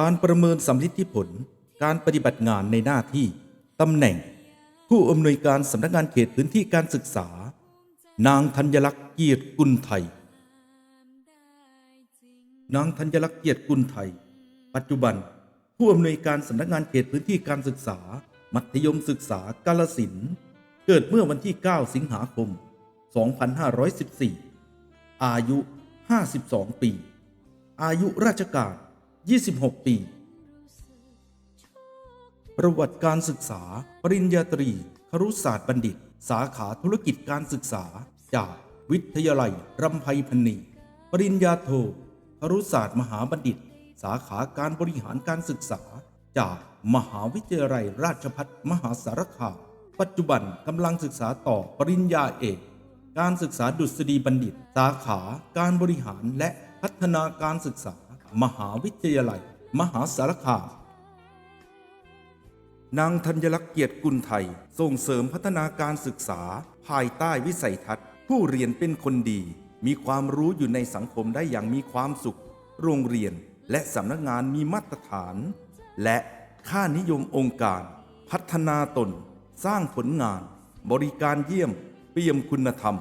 การประเมินสำลิดผล การปฏิบัติงานในหน้าที่ตำแหน่ง ผู้อำนวยการสำนักงานเขตพื้นที่การศึกษา นางธัญลักษณ์เกียรติกุลไทย นางธัญลักษณ์เกียรติกุลไทย ปัจจุบัน ผู้อำนวยการสำนักงานเขตพื้นที่การศึกษา มัธยมศึกษากาลสินเกิดเมื่อวันที่ 9 สิงหาคม 2514 อายุ 52 ปี อายุราชการ 26 ปี ประวัติการศึกษา ปริญญาตรี ครุศาสตร์บัณฑิต สาขาธุรกิจการศึกษา จาก วิทยาลัยรำไพพรรณีปริญญาโท ครุศาสตร์มหาบัณฑิต สาขาการบริหารการศึกษา จากมหาวิทยาลัยราชภัฏมหาสารคาม ปัจจุบันกำลังศึกษาต่อปริญญาเอก การศึกษาดุษฎีบัณฑิต สาขาการบริหารและพัฒนาการศึกษา มหาวิทยาลัย มหาสารคามนางธัญลักษณ์เกียรติกุลไทย ส่งเสริมพัฒนาการศึกษา ภายใต้วิสัยทัศน์ ผู้เรียนเป็นคนดี มีความรู้อยู่ในสังคมได้อย่างมีความสุข โรงเรียนและสำนักงานมีมาตรฐาน และค่านิยมองค์การ พัฒนาตน สร้างผลงาน บริการเยี่ยม เปี่ยมคุณธรรม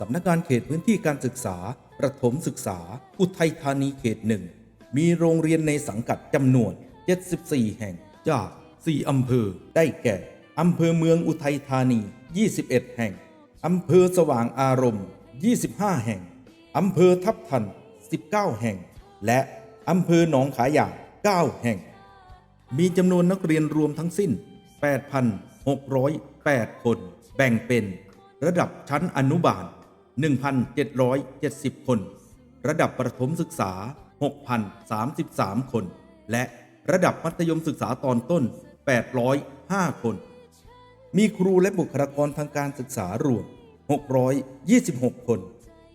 สำนักงานเขตพื้นที่การศึกษา ประถมศึกษา อุทัยธานีเขตหนึ่ง มีโรงเรียนในสังกัดจำนวน 74 แห่ง จาก 4 อำเภอ ได้แก่ อำเภอเมืองอุทัยธานี 21 แห่ง อำเภอสว่างอารมณ์ 25 แห่ง อำเภอทับทัน 19 แห่ง และอำเภอหนองขายาง 9 แห่ง มีจำนวนนักเรียนรวมทั้งสิ้น 8,608 คน แบ่งเป็น ระดับชั้นอนุบาล 1,770 คน ระดับประถมศึกษา 6,033 คน และระดับมัธยมศึกษาตอนต้น 805 คน มีครูและบุคลากรทางการศึกษารวม 626 คน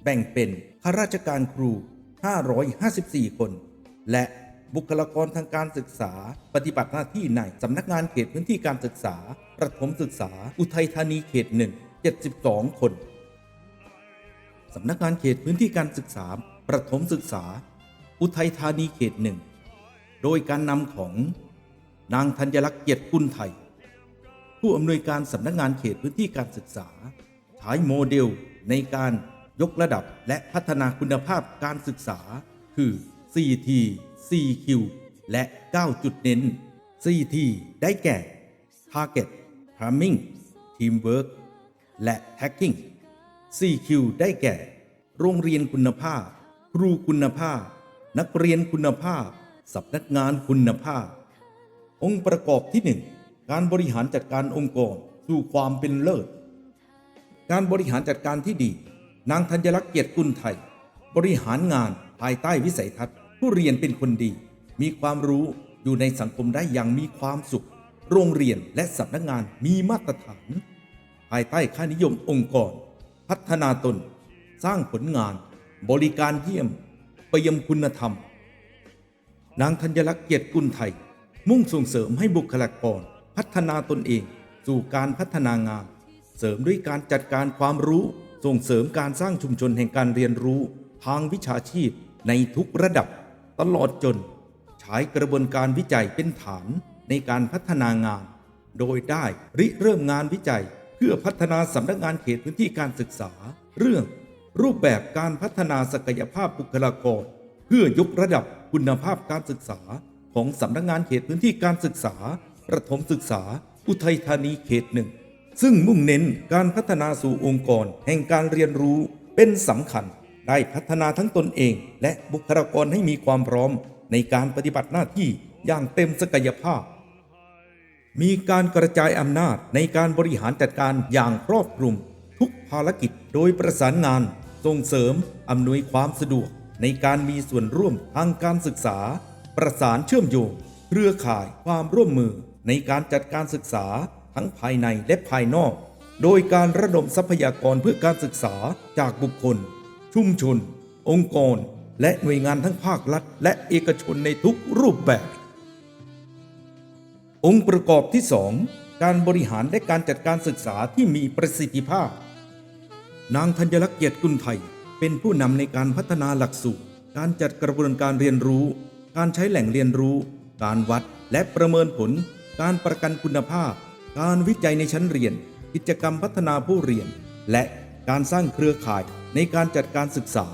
แบ่งเป็นข้าราชการครู 554 คน และบุคลากรทางการศึกษา ปฏิบัติหน้าที่ในสำนักงานเขตพื้นที่การศึกษา ประถมศึกษา อุทัยธานีเขตหนึ่ง72 คน สำนักงานเขตพื้นที่การศึกษา ประถมศึกษา อุทัยธานีเขตหนึ่ง โดยการนำของนางธัญลักษณ์เกียรติกุลไทย ผู้อำนวยการสำนักงานเขตพื้นที่การศึกษาใช้โมเดลในการยกระดับและพัฒนาคุณภาพการศึกษา คือ 4T 4Q และ 9 จุดเน้น 4T ได้แก่ Target Priming Teamwork และ Hacking CQ ได้แก่ โรงเรียนคุณภาพ ครูคุณภาพ นักเรียนคุณภาพสำนักงานคุณภาพ องค์ประกอบที่ 1 การบริหารจัดการองค์กรสู่ความเป็นเลิศ การบริหารจัดการที่ดี นางธัญลักษณ์เกียรติกุลไทย บริหารงานภายใต้วิสัยทัศน์ ผู้เรียนเป็นคนดี มีความรู้อยู่ในสังคมได้อย่างมีความสุข โรงเรียนและสำนักงานมีมาตรฐาน ภายใต้ค่านิยมองค์กร พัฒนาตน สร้างผลงาน บริการเยี่ยมเปี่ยมคุณธรรม นางธัญลักษณ์เกียรติกุลไทย มุ่งส่งเสริมให้บุคลากร พัฒนาตนเอง สู่การพัฒนางาน เสริมด้วยการจัดการความรู้ ส่งเสริมการสร้างชุมชนแห่งการเรียนรู้ ทางวิชาชีพในทุกระดับ ตลอดจน ใช้กระบวนการวิจัยเป็นฐานในการพัฒนางาน โดยได้ริเริ่มงานวิจัย เพื่อพัฒนาสำนักงานเขตพื้นที่การศึกษา เรื่อง รูปแบบการพัฒนาศักยภาพบุคลากร เพื่อยกระดับคุณภาพการศึกษา ของสำนักงานเขตพื้นที่การศึกษา ประถมศึกษา อุทัยธานีเขตหนึ่งซึ่งมุ่งเน้นการพัฒนาสู่องค์กร แห่งการเรียนรู้เป็นสำคัญ ได้พัฒนาทั้งตนเอง และบุคลากรให้มีความพร้อม ในการปฏิบัติหน้าที่อย่างเต็มศักยภาพ มีการกระจายอำนาจในการบริหารจัดการอย่างครอบคลุม ทุกภารกิจโดยประสานงาน ส่งเสริมอำนวยความสะดวก ในการมีส่วนร่วมทางการศึกษา ประสานเชื่อมโยงเครือข่ายความร่วมมือในการจัดการศึกษาทั้งภายในและภายนอก โดยการระดมทรัพยากรเพื่อการศึกษาจากบุคคล ชุมชน องค์กร และหน่วยงานทั้งภาครัฐ และเอกชนในทุกรูปแบบ องค์ประกอบที่ 2 การบริหารและการจัดการศึกษาที่มีประสิทธิภาพ นางธัญลักษณ์เกียรติกุลไทย เป็นผู้นำในการพัฒนาหลักสูตร การจัดกระบวนการเรียนรู้ การใช้แหล่งเรียนรู้ การวัดและประเมินผล การประกันคุณภาพ การวิจัยในชั้นเรียน กิจกรรมพัฒนาผู้เรียน และการสร้างเครือข่ายในการจัดการศึกษา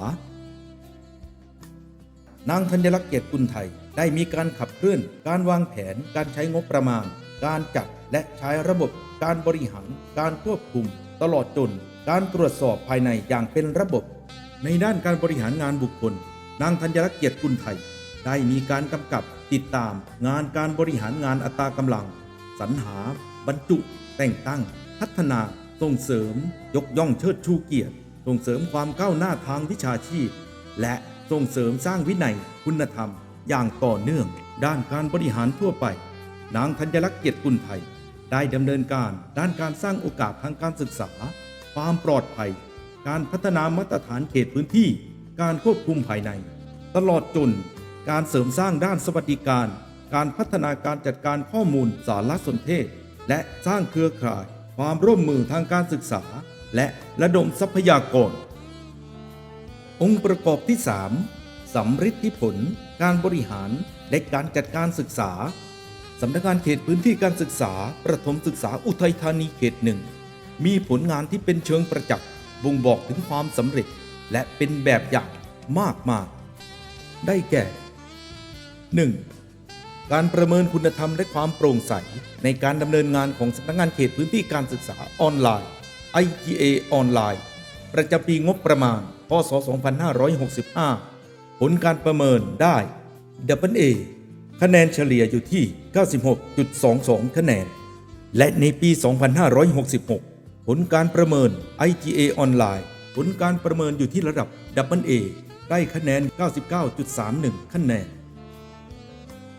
นางธัญลักษณ์เกียรติกุลไทย ได้มีการขับเคลื่อน การวางแผน การใช้งบประมาณ การจัดและใช้ระบบ การบริหาร การควบคุม ตลอดจน การตรวจสอบภายในอย่างเป็นระบบ ในด้านการบริหารงานบุคคล นางธัญลักษ์เกียรติกุลไทย ได้มีการกำกับติดตาม งานการบริหารงานอัตรากำลัง สรรหา บรรจุ แต่งตั้ง พัฒนา ส่งเสริม ยกย่องเชิดชูเกียรติ ส่งเสริมความก้าวหน้าทางวิชาชีพ และส่งเสริมสร้างวินัย คุณธรรม อย่างต่อเนื่องด้านการบริหารทั่วไป นางธัญลักษณ์เกียรติกุลไทย ได้ดำเนินการด้านการสร้างโอกาสทางการศึกษา ความปลอดภัย การพัฒนามาตรฐานเขตพื้นที่ การควบคุมภายใน ตลอดจน การเสริมสร้างด้านสวัสดิการ การพัฒนาการจัดการข้อมูลสารสนเทศ และสร้างเครือข่าย ความร่วมมือทางการศึกษา และระดมทรัพยากร องค์ประกอบที่ 3 สำฤทธิผล การบริหาร และการจัดการศึกษา สำนักงานเขตพื้นที่การศึกษา ประถมศึกษาอุทัยธานีเขตหนึ่ง มีผลงานที่เป็นเชิงประจักษ์บ่งบอกถึงความสำเร็จ และเป็นแบบอย่างมากมายได้แก่ 1. การประเมินคุณธรรมและความโปร่งใส ในการดำเนินงานของสำนักงานเขตพื้นที่การศึกษาออนไลน์ IGA ออนไลน์ ประจำปีงบประมาณ พศ 2565 ผลการประเมินได้ A คะแนนเฉลี่ยอยู่ที่ 96.22 คะแนน และในปี 2566 ผลการประเมิน IGA ออนไลน์ ผลการประเมินอยู่ที่ระดับ A ได้คะแนน 99.31 คะแนน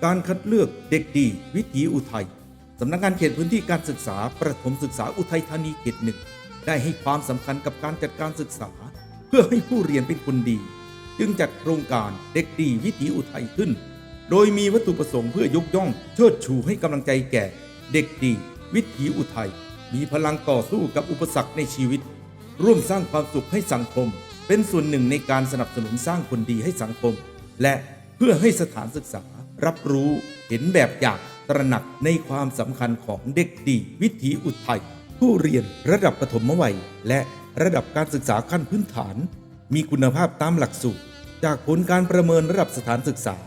การคัดเลือกเด็กดีวิถีอุทัยสำนักงานเขตพื้นที่การศึกษา ประถมศึกษาอุทัยธานีเขตหนึ่งได้ให้ความสำคัญกับการจัดการศึกษา เพื่อให้ผู้เรียนเป็นคนดี จึงจัดโครงการเด็กดีวิถีอุทัยขึ้น โดยมีวัตถุประสงค์เพื่อยกย่อง เชิดชูให้กำลังใจแก่ เด็กดี วิถีอุทัย มีพลังต่อสู้กับอุปสรรคในชีวิต ร่วมสร้างความสุขให้สังคม เป็นส่วนหนึ่งในการสนับสนุนสร้างคนดีให้สังคม และเพื่อให้สถานศึกษา รับรู้เห็นแบบอย่างตระหนักในความสำคัญของเด็กดี วิถีอุทัยผู้เรียนระดับปฐมวัย และระดับการศึกษาขั้นพื้นฐาน มีคุณภาพตามหลักสูตร จากผลการประเมินระดับสถานศึกษา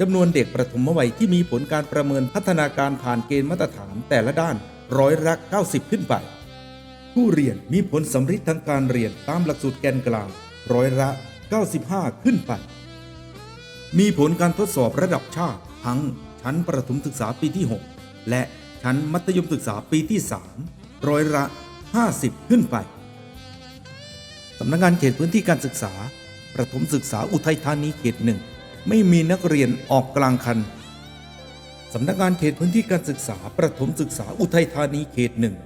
จำนวนเด็กประถมวัยที่มีผลการประเมินพัฒนาการผ่านเกณฑ์มาตรฐานแต่ละด้านร้อยละ90 ขึ้นไป ผู้เรียนมีผลสำฤทธิ์ทางการเรียนตามหลักสูตรแกนกลางร้อยละ 95 ขึ้นไป มีผลการทดสอบระดับชาติ ทั้งชั้นประถมศึกษาปีที่ 6 และชั้นมัธยมศึกษาปีที่ 3 ร้อยละ 50 ขึ้นไป สำนักงานเขตพื้นที่การศึกษา ประถมศึกษาอุทัยธานีเขตหนึ่งไม่มีนักเรียนออกกลางคันสำนักงานเขตพื้นที่การศึกษา ประถมศึกษาอุทัยธานีเขตหนึ่ง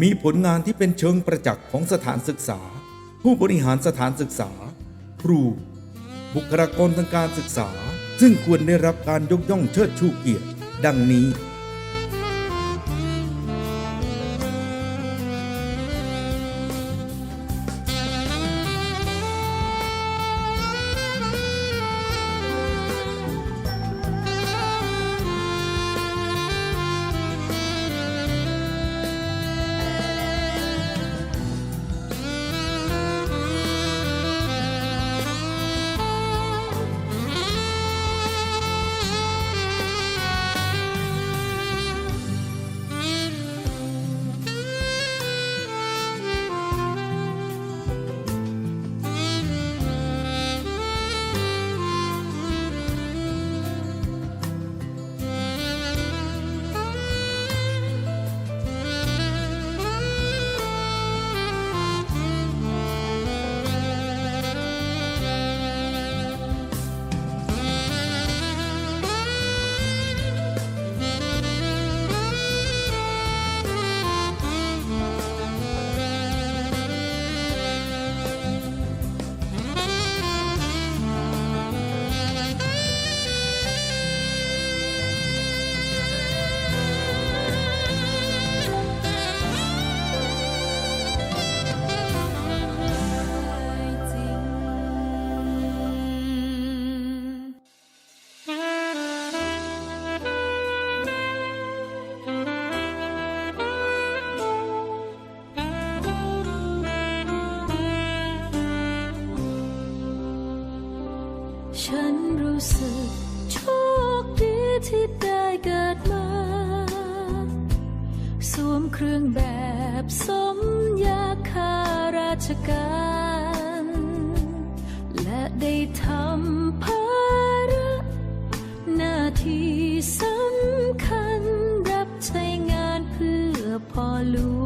มีผลงานที่เป็นเชิงประจักษ์ของสถานศึกษา ผู้บริหารสถานศึกษา ครู บุคลากรทางการศึกษา ซึ่งควรได้รับการยกย่องเชิดชูเกียรติ ดังนี้ ภาระหน้าที่สำคัญรับใช้งานเพื่อพ่อหลวง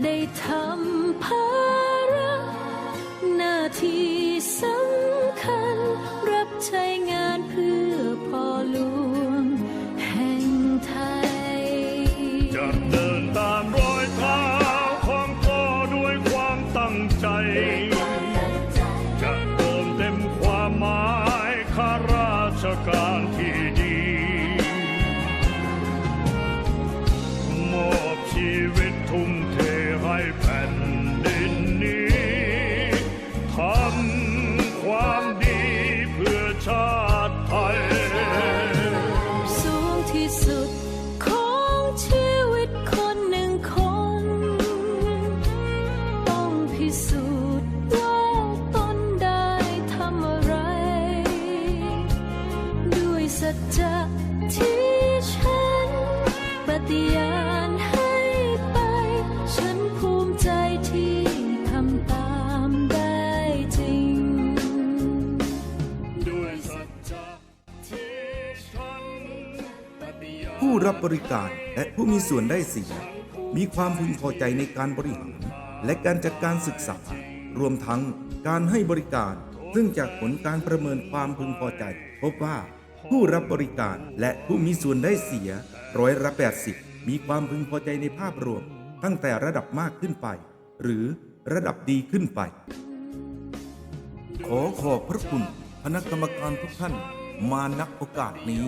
ได้ทำภาระหน้าที่สำคัญ รับใช้งานเพื่อพ่อหลว ที่ฉันปฏิญาณให้ไป ฉันภูมิใจที่ทำตามได้จริง ด้วยสัจจะที่ฉันปฏิญาณผู้รับบริการและผู้มีส่วนได้เสีย มีความพึงพอใจในการบริหารและการจัดการศึกษา รวมทั้งการให้บริการ ซึ่งจากผลการประเมินความพึงพอใจ พบว่า ผู้รับบริการและผู้มีส่วนได้เสียร้อยละ80 มีความพึงพอใจในภาพรวม ตั้งแต่ระดับมากขึ้นไป หรือระดับดีขึ้นไป ขอขอบพระคุณคณะกรรมการทุกท่านมาณโอกาสนี้